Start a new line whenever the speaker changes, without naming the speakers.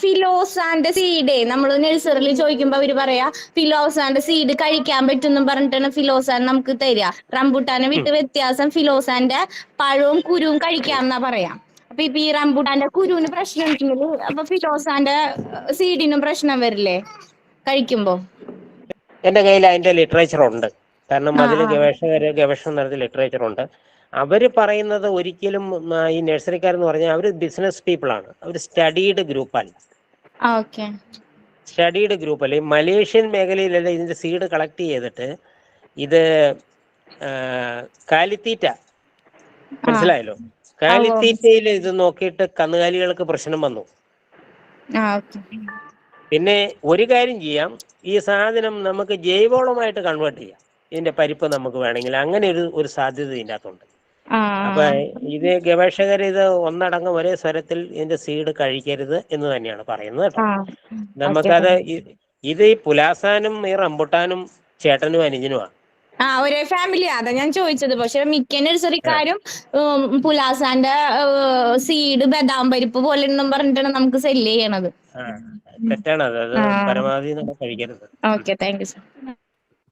ഫിലോസാന്റെ seed നമ്മൾ നഴ്സറിയിൽ ചോദിക്കുമ്പോ അവർ പറയാ ഫിലോസാന്റെ സീഡ് കഴിക്കാൻ പറ്റുന്നു പറഞ്ഞിട്ടാണ് ഫിലോസാൻ നമുക്ക് തരിക റംബുട്ടാനെ വിട്ട് വ്യത്യാസം ഫിലോസാന്റെ പഴവും കുരുവും കഴിക്കാം എന്നാ പറയാ. അപ്പൊ ഇപ്പൊ ഈ റംബുട്ടാന്റെ കുരുവിന് പ്രശ്നം ഉണ്ടെങ്കിൽ അപ്പൊ ഫിലോസാന്റെ സീഡിനും പ്രശ്നം വരില്ലേ കഴിക്കുമ്പോ?
എന്റെ കയ്യിൽ അതിന്റെ ലിറ്ററേച്ചർ ഉണ്ട്. കാരണം അതിൽ. ഗവേഷകര് ഗവേഷണം നടത്തിയ ലിറ്ററേച്ചർ ഉണ്ട്. അവർ പറയുന്നത് ഒരിക്കലും ഈ നഴ്സറിക്കാരെന്ന് പറഞ്ഞാൽ അവർ ബിസിനസ് പീപ്പിൾ ആണ് അവർ സ്റ്റഡീഡ് ഗ്രൂപ്പല്ല. സ്റ്റഡീഡ് ഗ്രൂപ്പ് അല്ലെ മലേഷ്യൻ മേഖലയിലല്ല ഇതിന്റെ സീഡ് കളക്ട് ചെയ്തിട്ട് ഇത് കാലിത്തീറ്റ. മനസ്സിലായല്ലോ? കാലിത്തീറ്റയിൽ ഇത് നോക്കിയിട്ട് കന്നുകാലികൾക്ക് പ്രശ്നം വന്നു. പിന്നെ ഒരു കാര്യം ചെയ്യാം. ഈ സാധനം നമുക്ക് ജൈവവളമായിട്ട് കൺവേർട്ട് ചെയ്യാം. ഇതിന്റെ പരിപ്പ് നമുക്ക് വേണമെങ്കിൽ. അങ്ങനെ ഒരു ഒരു സാധ്യത ഇതിന്റെ അകത്തുണ്ട്. അപ്പൊ ഇത് ഗവേഷകർ ഇത് ഒന്നടങ്കം ഒരേ സ്വരത്തിൽ ഇതിന്റെ സീഡ് കഴിക്കരുത് എന്ന് തന്നെയാണ് പറയുന്നത് കേട്ടോ. നമുക്കത് ഇത് ഈ പുലാസാനും ഈ റംബുട്ടാനും ചേട്ടനും അനുജനുമാണ്
ആ ഒരേ ഫാമിലി അതാ ഞാൻ ചോദിച്ചത്. പക്ഷെ മിക്ക നഴ്സറിക്കാരും പുലാസാന്റെ സീഡ് ബദാം പരിപ്പ് പോലെ എന്നും പറഞ്ഞിട്ടാണ് നമുക്ക് സെല്ല് ചെയ്യണത്.
തെറ്റാണ് അത്. അത് പരമാവധി കഴിക്കരുത്.
Okay thank you sir.